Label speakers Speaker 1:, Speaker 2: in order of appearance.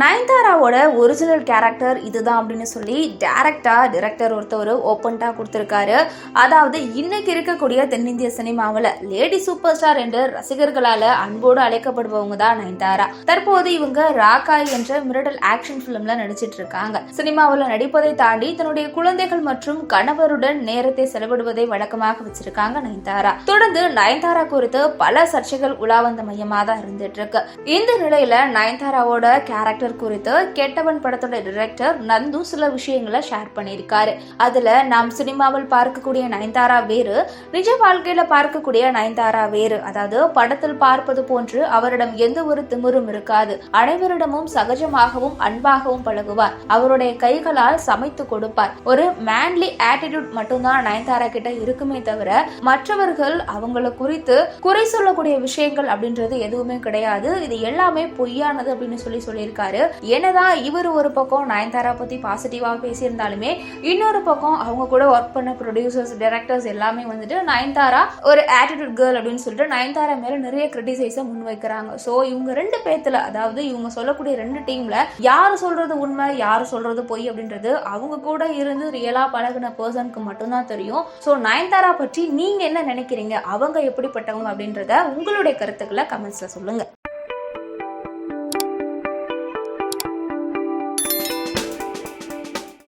Speaker 1: நயன்தாராவோட original character இதுதான் அப்படின்னு சொல்லி டேரக்டா டிரெக்டர் ஒருத்தவர் ஓப்பன்டா கொடுத்துருக்காரு. அதாவது இன்னைக்கு இருக்கக்கூடிய தென்னிந்திய சினிமாவில் லேடி சூப்பர் ஸ்டார் என்று ரசிகர்களால் அன்போடு அழைக்கப்படுபவங்க தான் நயன்தாரா. தற்போது இவங்க ராக்காய் என்ற மிரடல் ஆக்ஷன் ஃபிலிமில் நடிச்சிட்டு இருக்காங்க. சினிமாவில் நடிப்பதை தாண்டி தன்னுடைய குழந்தைகள் மற்றும் கணவருடன் நேரத்தை செலவிடுவதை வழக்கமாக வச்சிருக்காங்க நயன்தாரா. தொடர்ந்து நயன்தாரா குறித்து பல சர்ச்சைகள் உலா வந்த மையமாக தான் இருந்துட்டு இருக்கு. இந்த நிலையில நயன்தாராவோட கேரக்டர் குறித்து கெட்டவன் படத்தோட டிரெக்டர் நந்து சில விஷயங்களை ஷேர் பண்ணியிருக்காரு. அதுல நாம் சினிமாவில் பார்க்கக்கூடிய நயன்தாரா வேறு நிஜ வாழ்க்கையில பார்க்கக்கூடிய நயன்தாரா வேறு. அதாவது படத்தில் பார்ப்பது போன்று அவரிடம் எந்த ஒரு திமிரும் இருக்காது. அனைவரிடமும் சகஜமாகவும் அன்பாகவும் பழகுவார். அவருடைய கைகளால் சமைத்து கொடுப்பார். ஒரு மேன்லி ஆட்டிடியூட் மட்டும்தான் நயன்தாரா கிட்ட இருக்குமே தவிர மற்றவர்கள் அவங்கள குறித்து குறை சொல்லக்கூடிய விஷயங்கள் அப்படின்றது எதுவுமே கிடையாது. இது எல்லாமே பொய்யானது அப்படின்னு சொல்லி சொல்லியிருக்காரு. என்னதான் இவர் ஒரு பக்கம் நயன்தாரா பத்தி பாசிட்டிவா பேசியிருந்தாலுமே இன்னொரு பக்கம் அவங்க கூட ஒர்க் பண்ண ப்ரொடியூசர்ஸ் டைரக்டர்ஸ் எல்லாமே வந்துட்டு நயன்தாரா ஒரு ஆட்டிடியூட் கேர்ள் அப்படின்னு சொல்லிட்டு நயன்தாரா மேல நிறைய கிரிட்டிசைஸை முன்வைக்கிறாங்க ஸோ இவங்க ரெண்டு பேத்துல அதாவது இவங்க சொல்லக்கூடிய ரெண்டு டீம்ல யார் சொல்றது உண்மை யார் சொல்றது பொய் அப்படின்றது அவங்க கூட இருந்து ரியலா பழகுன பர்சனுக்கு மட்டும்தான் தெரியும். ஸோ நயன்தாரா பற்றி நீங்க என்ன நினைக்கிறீங்க? அவங்க எப்படிப்பட்டவங்க அப்படின்றத உங்களுடைய கருத்துக்களை கமெண்ட்ஸ்ல சொல்லுங்க.